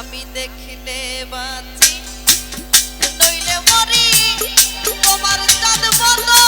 আমি দেখলে বাঁচি। নইলে মরি তোমার চাঁদ বলো